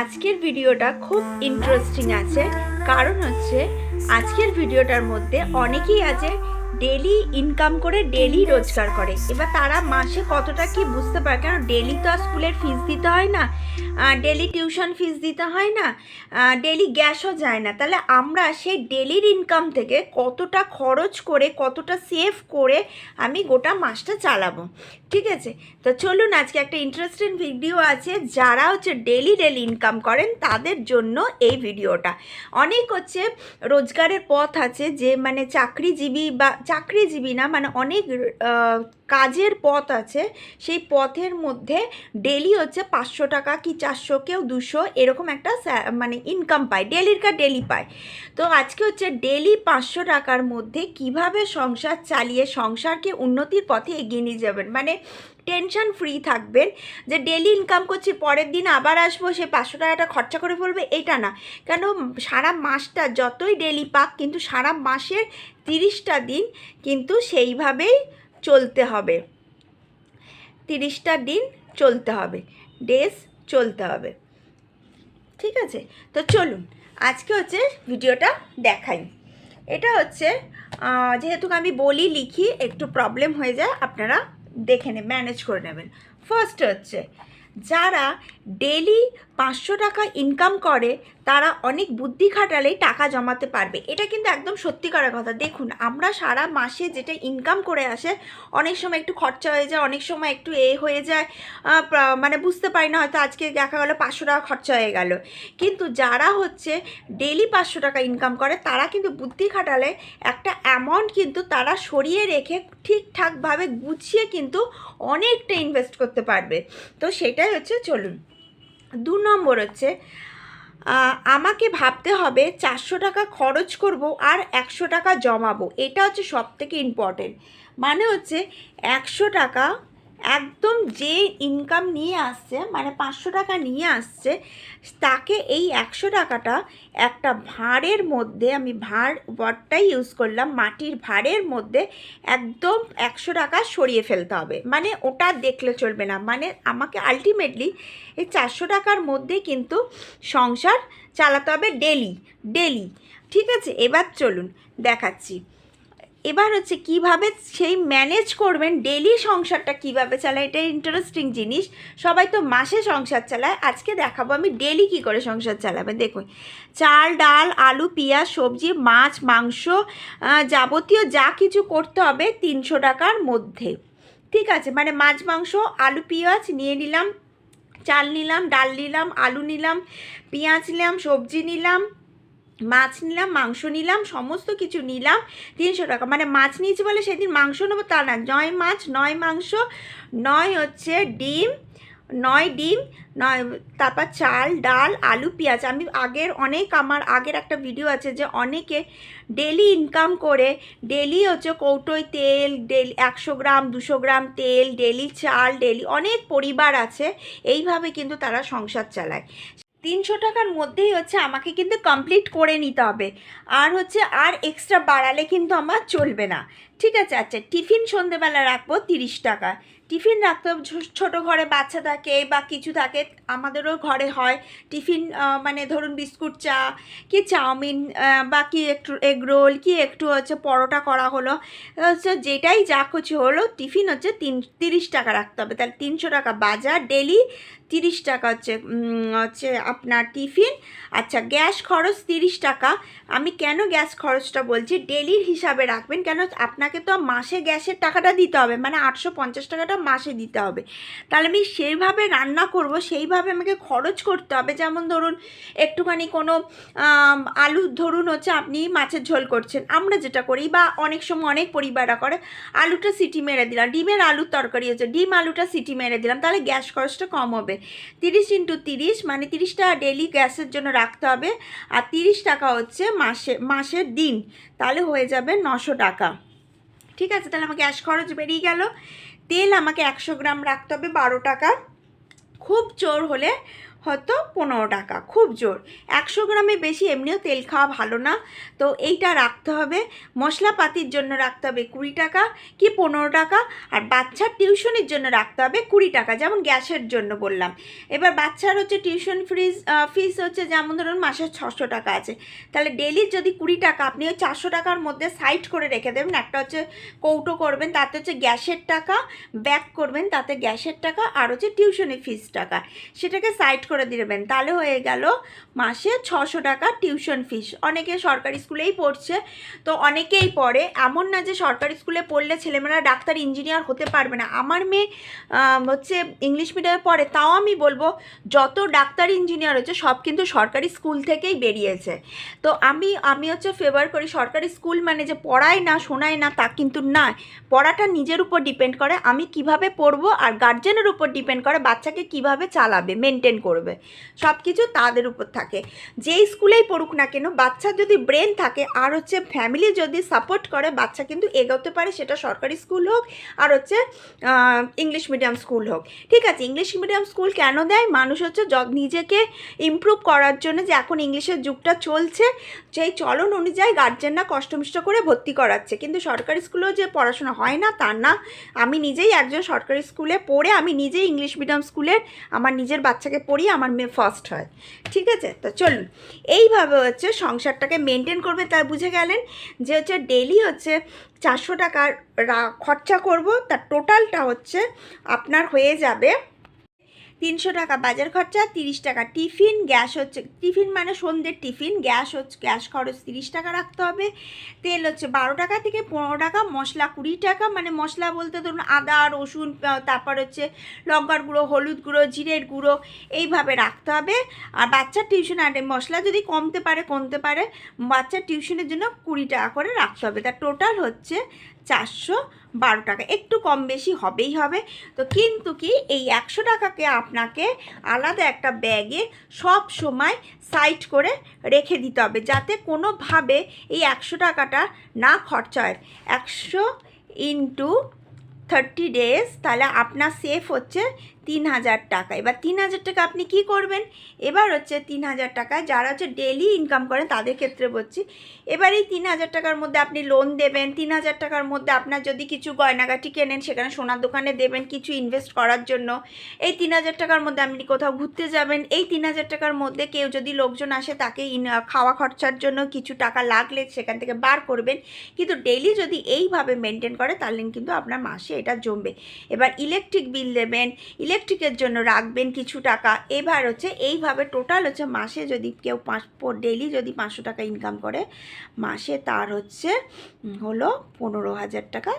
আজকের ভিডিওটা খুব ইন্টারেস্টিং আছে। কারণ হচ্ছে আজকের ভিডিওটার মধ্যে অনেকেই আছে ডেলি ইনকাম করে ডেলি রোজগার করে। এবার তারা মাসে কতটা কি বুঝতে পারে? কারণ ডেলি তো আর স্কুলের ফিস দিতে হয় না ডেলি টিউশন ফিস দিতে হয় না ডেলি গ্যাসও যায় না। তাহলে আমরা সেই ডেলির ইনকাম থেকে কতটা খরচ করে কতটা সেভ করে আমি গোটা মাসটা চালাবো। ঠিক আছে? তো চলুন আজকে একটা ইন্টারেস্টিং ভিডিও আছে। যারা হচ্ছে ডেলি ডেলি ইনকাম করেন তাদের জন্য এই ভিডিওটা অনেক হচ্ছে রোজগারের পথ আছে যে মানে চাকরিজীবী বা চাকরিজীবী না মানে অনেক কাজের পথ আছে, সেই পথের মধ্যে ডেলি হচ্ছে পাঁচশো টাকা কি চারশো, কেউ দুশো, এরকম একটা মানে ইনকাম পায়, ডেলির কা ডেলি পায়। তো আজকে হচ্ছে ডেলি পাঁচশো টাকার মধ্যে কীভাবে সংসার চালিয়ে সংসারকে উন্নতির পথে এগিয়ে নিয়ে যাবেন? মানে টেনশন ফ্রি থাকবেন যে ডেলি ইনকাম করছি, পরের দিন আবার আসব, সে পাঁচশো টাকাটা খরচা করে ফেলবে, এটা না। কেন সারা মাসটা যতই ডেলি পাক, কিন্তু সারা মাসের তিরিশটা দিন কিন্তু সেইভাবেই চলতে হবে। তিরিশটা দিন চলতে হবে ডেজ চলতে হবে। ঠিক আছে? তো চলুন, আজকে হচ্ছে ভিডিওটা দেখাই। এটা হচ্ছে যেহেতু আমি বলি, লিখি, একটু প্রবলেম হয়ে যায়, আপনারা দেখে নে ম্যানেজ করে নেবেন। ফার্স্ট হচ্ছে, যারা ডেলি পাঁচশো টাকা ইনকাম করে, তারা অনেক বুদ্ধি খাটালেই টাকা জমাতে পারবে। এটা কিন্তু একদম সত্যিকারের কথা। দেখুন, আমরা সারা মাসে যেটা ইনকাম করে আসে, অনেক সময় একটু খরচা হয়ে যায়, অনেক সময় একটু এ হয়ে যায় মানে বুঝতে পারি না, হয়তো আজকে দেখা গেলো পাঁচশো টাকা খরচা হয়ে গেল। কিন্তু যারা হচ্ছে ডেলি পাঁচশো টাকা ইনকাম করে, তারা কিন্তু বুদ্ধি খাটালে একটা অ্যামাউন্ট কিন্তু তারা সরিয়ে রেখে ঠিকঠাকভাবে গুছিয়ে কিন্তু অনেকটা ইনভেস্ট করতে পারবে। তো সেটাই হচ্ছে চলুন। দু নম্বর হচ্ছে আমাকে ভাবতে হবে চারশো টাকা খরচ করব আর একশো টাকা জমাবো। এটা হচ্ছে সব থেকে ইম্পর্টেন্ট মানে হচ্ছে একশো টাকা একদম যে ইনকাম নিয়ে আসছে মানে পাঁচশো টাকা নিয়ে আসছে, তাকে এই একশো টাকাটা একটা ভাঁড়ের মধ্যে, আমি ভাঁড় ওয়ার্ডটাই ইউজ করলাম, মাটির ভাঁড়ের মধ্যে একদম একশো টাকা সরিয়ে ফেলতে হবে। মানে ওটা দেখলে চলবে না। মানে আমাকে আলটিমেটলি এই চারশো টাকার মধ্যে কিন্তু সংসার চালাতে হবে ডেলি ডেলি ঠিক আছে? এবার চলুন, দেখাচ্ছি। এবার হচ্ছে কীভাবে সেই ম্যানেজ করবেন ডেলি সংসারটা কীভাবে চালায়? এটা ইন্টারেস্টিং জিনিস। সবাই তো মাসে সংসার চালায়। আজকে দেখাবো আমি ডেলি কি করে সংসার চালাবেন দেখুন, চাল, ডাল, আলু, পেঁয়াজ, সবজি, মাছ, মাংস যাবতীয় যা কিছু করতে হবে তিনশো টাকার মধ্যে। ঠিক আছে? মানে মাছ, মাংস, আলু, পেঁয়াজ নিয়ে নিলাম, চাল নিলাম, ডাল নিলাম, আলু নিলাম, পেঁয়াজ নিলাম, সবজি নিলাম মাছ নিলাম, মাংস নিলাম, সমস্ত কিছু নিলাম, তিনশো টাকা। মানে মাছ নিয়েছি বলে সেদিন মাংস নেব তা না। নয় মাছ, নয় মাংস, নয় হচ্ছে ডিম, নয় ডিম, নয় তারপর চাল, ডাল, আলু, পেঁয়াজ। আমি আগের অনেক আমার আগের একটা ভিডিও আছে যে অনেকে ডেলি ইনকাম করে ডেলি হচ্ছে কৌটোয় তেল ডেলি একশো গ্রাম, দুশো গ্রাম তেল ডেলি চাল ডেলি অনেক পরিবার আছে, এইভাবে কিন্তু তারা সংসার চালায়। তিনশো টাকার মধ্যেই হচ্ছে আমাকে কিন্তু কমপ্লিট করে নিতে হবে। আর হচ্ছে আর এক্সট্রা বাড়ালে কিন্তু আমার চলবে না। ঠিক আছে আচ্ছা টিফিন সন্ধেবেলা রাখব তিরিশ টাকা। টিফিন রাখতে ছোটো ঘরে বাচ্চা থাকে বা কিছু থাকে, আমাদেরও ঘরে হয়। টিফিন মানে ধরুন বিস্কুট চা, কি চাউমিন বা কি একটু এগ রোল, কি একটু হচ্ছে পরোটা করা হলো হচ্ছে যেটাই যা কিছু হলো, টিফিন হচ্ছে তিন তিরিশ টাকা রাখতে হবে। তাহলে তিনশো টাকা বাজার ডেলি তিরিশ টাকা হচ্ছে হচ্ছে আপনার টিফিন। আচ্ছা গ্যাস খরচ তিরিশ টাকা। আমি কেন গ্যাস খরচটা বলছি? ডেলির হিসাবে রাখবেন, কেন আপনাকে তো মাসে গ্যাসের টাকাটা দিতে হবে মানে আটশো পঞ্চাশ টাকাটা মাসে দিতে হবে। তাহলে আমি সেইভাবে রান্না করব, সেইভাবে আমাকে খরচ করতে হবে। যেমন ধরুন, একটুখানি কোনো আলু ধরুন হচ্ছে আপনি মাছের ঝোল করছেন, আমরা যেটা করি, বা অনেক সময় অনেক পরিবাররা করে, আলুটা সিটি মেরে দিলাম, ডিমের আলুর তরকারি হচ্ছে, ডিম আলুটা সিটি মেরে দিলাম, তাহলে গ্যাস খরচটা কম হবে। তিরিশ ইন্টু তিরিশ মানে তিরিশটা ডেলি গ্যাসের জন্য রাখতে হবে। আর তিরিশ টাকা হচ্ছে মাসে, মাসের দিন। তাহলে হয়ে যাবে নশো টাকা। ঠিক আছে, তাহলে আমার গ্যাস খরচ বেরিয়ে গেল। তেল আমাকে একশো গ্রাম রাখতে হবে বারো টাকা। খুব চোর হলে হতো পনেরো টাকা, খুব জোর। একশো গ্রামে বেশি এমনিও তেল খাওয়া ভালো না। তো এইটা রাখতে হবে। মশলাপাতির জন্য রাখতে হবে কুড়ি টাকা কি পনেরো টাকা, আর বাচ্চার টিউশনের জন্য রাখতে হবে কুড়ি টাকা, যেমন গ্যাসের জন্য বললাম। এবার বাচ্চার হচ্ছে টিউশন ফিজ ফিস হচ্ছে যেমন ধরুন মাসে ছশো টাকা আছে। তাহলে ডেলি যদি কুড়ি টাকা, আপনি ওই চারশো টাকার মধ্যে সাইড করে রেখে দেবেন, একটা হচ্ছে কৌটো করবেন, তাতে হচ্ছে গ্যাসের টাকা, ব্যাক করবেন, তাতে গ্যাসের টাকা, আর হচ্ছে টিউশনি ফিস টাকা। সেটাকে সাইড করে দিবেন। তাহলে হয়ে গেল মাসে ছশো টাকা টিউশন ফিস। অনেকে সরকারি স্কুলেই পড়ছে, তো অনেকেই পড়ে। এমন না যে সরকারি স্কুলে পড়লে ছেলেমেয়েরা ডাক্তার, ইঞ্জিনিয়ার হতে পারবে না। আমার মেয়ে হচ্ছে ইংলিশ মিডিয়ামে পড়ে, তাও আমি বলব যত ডাক্তার, ইঞ্জিনিয়ার হচ্ছে সব কিন্তু সরকারি স্কুল থেকেই বেরিয়েছে। তো আমি আমি হচ্ছে ফেভার করি সরকারি স্কুল মানে যে পড়ায় না, শোনায় না, তা কিন্তু না। পড়াটা নিজের উপর ডিপেন্ড করে, আমি কীভাবে পড়ব আর গার্জেনের উপর ডিপেন্ড করে বাচ্চাকে কীভাবে চালাবে মেনটেন করবে। সব কিছু তাদের উপর থাকে। যেই স্কুলেই পড়ুক না কেন, বাচ্চার যদি ব্রেন থাকে, আর হচ্ছে ফ্যামিলি যদি সাপোর্ট করে, বাচ্চা কিন্তু এগোতে পারে, সেটা সরকারি স্কুল হোক, আর হচ্ছে ইংলিশ মিডিয়াম স্কুল হোক। ঠিক আছে, ইংলিশ মিডিয়াম স্কুল কেন দেয়? মানুষ হচ্ছে নিজেকে ইমপ্রুভ করার জন্য যে এখন ইংলিশের যুগটা চলছে সেই চলন অনুযায়ী গার্জেনরা কষ্টমিষ্ট করে ভর্তি করাচ্ছে। কিন্তু সরকারি স্কুলেও যে পড়াশোনা হয় না, তা না। আমি নিজেই একজন সরকারি স্কুলে পড়ে, আমি নিজেই ইংলিশ মিডিয়াম স্কুলের, আমার নিজের বাচ্চাকে পড়িয়ে আমার মেয়ে ফার্স্ট হয়। ঠিক আছে? তো চলুন। এইভাবে হচ্ছে সংসারটাকে মেনটেন করবে তা বুঝে গেলেন যে হচ্ছে ডেলি হচ্ছে চারশো টাকার খরচা করব তার টোটালটা হচ্ছে আপনার হয়ে যাবে তিনশো টাকা বাজার খরচা, তিরিশ টাকা টিফিন, গ্যাস হচ্ছে, টিফিন মানে সন্ধ্যের টিফিন, গ্যাস হচ্ছে, গ্যাস খরচ তিরিশ টাকা রাখতে হবে। তেল হচ্ছে বারো টাকা থেকে পনেরো টাকা, মশলা কুড়ি টাকা মানে মশলা বলতে ধরুন আদা, রসুন তারপর হচ্ছে লঙ্কার গুঁড়ো, হলুদ গুঁড়ো, জিরের গুঁড়ো, এইভাবে রাখতে হবে। আর বাচ্চার টিউশন আর মশলা যদি কমতে পারে কমতে পারে, বাচ্চার টিউশনের জন্য কুড়ি টাকা করে রাখতে হবে। তার টোটাল হচ্ছে চারশো বারো টাকা। একটু কম বেশি হবেই হবে। তো কিন্তু কি, এই একশো টাকাকে আপনাকে আলাদা একটা ব্যাগে সব সময় সাইড করে রেখে দিতে হবে, যাতে কোনোভাবে এই একশো টাকাটা না খরচা হয়। একশো ইন্টু থার্টি ডেজ, তাহলে আপনার সেফ হচ্ছে তিন হাজার টাকা। এবার তিন হাজার টাকা আপনি কি করবেন? এবার হচ্ছে তিন হাজার টাকায় যারা হচ্ছে ডেলি ইনকাম করেন তাদের ক্ষেত্রে বলছি, এবার এই তিন হাজার টাকার মধ্যে আপনি লোন দেবেন তিন হাজার টাকার মধ্যে আপনার যদি কিছু গয়নাগাটি কেনেন, সেখানে সোনার দোকানে দেবেন কিছু ইনভেস্ট করার জন্য। এই তিন হাজার টাকার মধ্যে আপনি কোথাও ঘুরতে যাবেন, এই তিন হাজার টাকার মধ্যে কেউ যদি লোকজন আসে তাকে খাওয়া খরচার জন্য কিছু টাকা লাগলে সেখান থেকে বার করবেন। কিন্তু ডেলি যদি এইভাবে মেনটেন করে তাহলে কিন্তু আপনার মাসে এটা জমবে। এবার ইলেকট্রিক বিল দেবেন ইলেকট্রিকের জন্য রাখবেন কিছু টাকা। এবার হচ্ছে এইভাবে টোটাল হচ্ছে মাসে যদি কেউ পাঁচ ডেইলি যদি পাঁচশো টাকা ইনকাম করে, মাসে তার হচ্ছে হলো পনেরো হাজার টাকা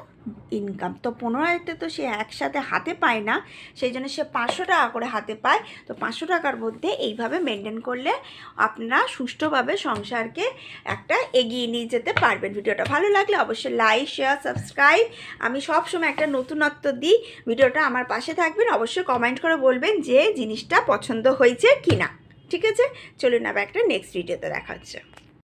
ইনকাম তো পনেরো হাজারটা তো সে একসাথে হাতে পায় না, সেই জন্য সে পাঁচশো টাকা করে হাতে পায়। তো পাঁচশো টাকার মধ্যে এইভাবে মেনটেন করলে আপনারা সুষ্ঠুভাবে সংসারকে একটা এগিয়ে নিয়ে যেতে পারবেন। ভিডিওটা ভালো লাগলে অবশ্যই লাইক শেয়ার সাবস্ক্রাইব আমি সব সময় একটা নতুনত্ব দিই। ভিডিওটা আমার পাশে থাকবেন। অবশ্যই কমেন্ট করে বলবেন যে জিনিসটা পছন্দ হয়েছে কি না ঠিক আছে? চলুন আবার একটা নেক্সট ভিডিওতে দেখা হচ্ছে।